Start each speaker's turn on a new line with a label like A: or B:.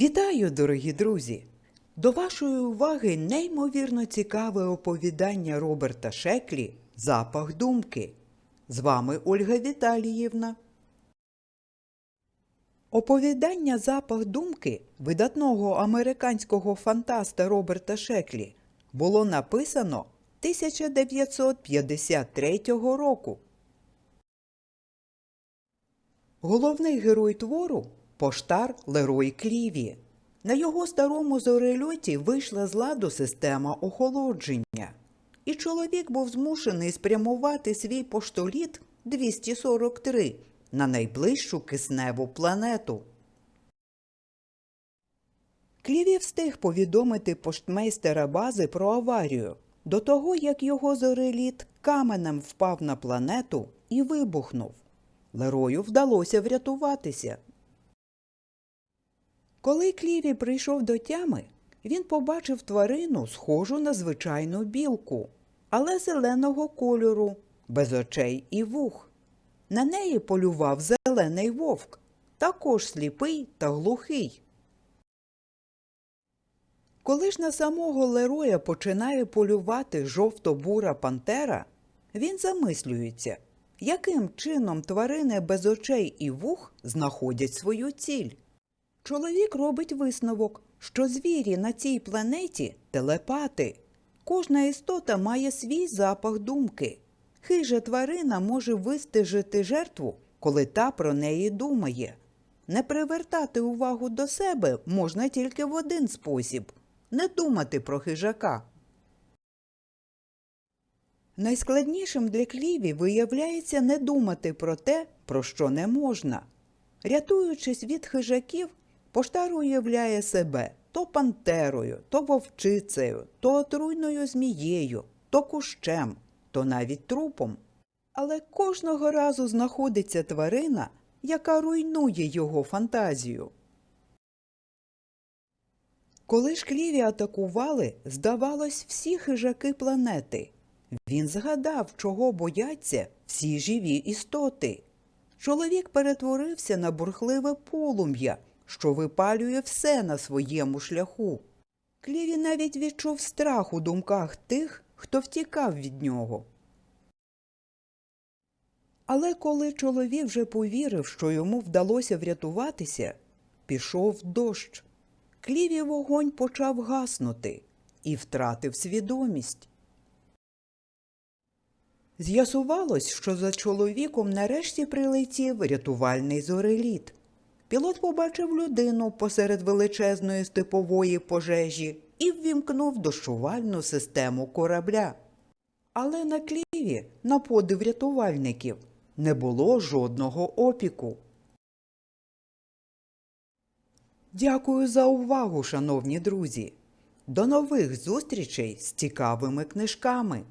A: Вітаю, дорогі друзі! До вашої уваги неймовірно цікаве оповідання Роберта Шеклі Запах думки. З вами Ольга Віталіївна. Оповідання Запах думки видатного американського фантаста Роберта Шеклі було написано 1953 року. Головний герой твору поштар Лерой Кліві. На його старому зорельоті вийшла з ладу система охолодження, і чоловік був змушений спрямувати свій поштоліт 243 на найближчу кисневу планету. Кліві встиг повідомити поштмейстера бази про аварію до того, як його зореліт каменем впав на планету і вибухнув. Лерою вдалося врятуватися. Коли Кліві прийшов до тями, він побачив тварину, схожу на звичайну білку, але зеленого кольору, без очей і вух. На неї полював зелений вовк, також сліпий та глухий. Коли ж на самого Лероя починає полювати жовто-бура пантера, він замислюється, яким чином тварини без очей і вух знаходять свою ціль. Чоловік робить висновок, що звірі на цій планеті телепати. Кожна істота має свій запах думки. Хижа тварина може вистежити жертву, коли та про неї думає. Не привертати увагу до себе можна тільки в один спосіб не думати про хижака. Найскладнішим для кліві виявляється не думати про те, про що не можна. Рятуючись від хижаків, поштар уявляє себе то пантерою, то вовчицею, то отруйною змією, то кущем, то навіть трупом. Але кожного разу знаходиться тварина, яка руйнує його фантазію. Коли ж кліві атакували, здавалось, всі хижаки планети. Він згадав, чого бояться всі живі істоти. Чоловік перетворився на бурхливе полум'я, що випалює все на своєму шляху. Кліві навіть відчув страх у думках тих, хто втікав від нього. Але коли чоловік вже повірив, що йому вдалося врятуватися, пішов дощ. Кліві вогонь почав гаснути і втратив свідомість. З'ясувалось, що за чоловіком нарешті прилетів рятувальний зореліт. Пілот побачив людину посеред величезної степової пожежі і ввімкнув дощувальну систему корабля. Але на кліві, на подив рятувальників, не було жодного опіку. Дякую за увагу, шановні друзі. До нових зустрічей з цікавими книжками.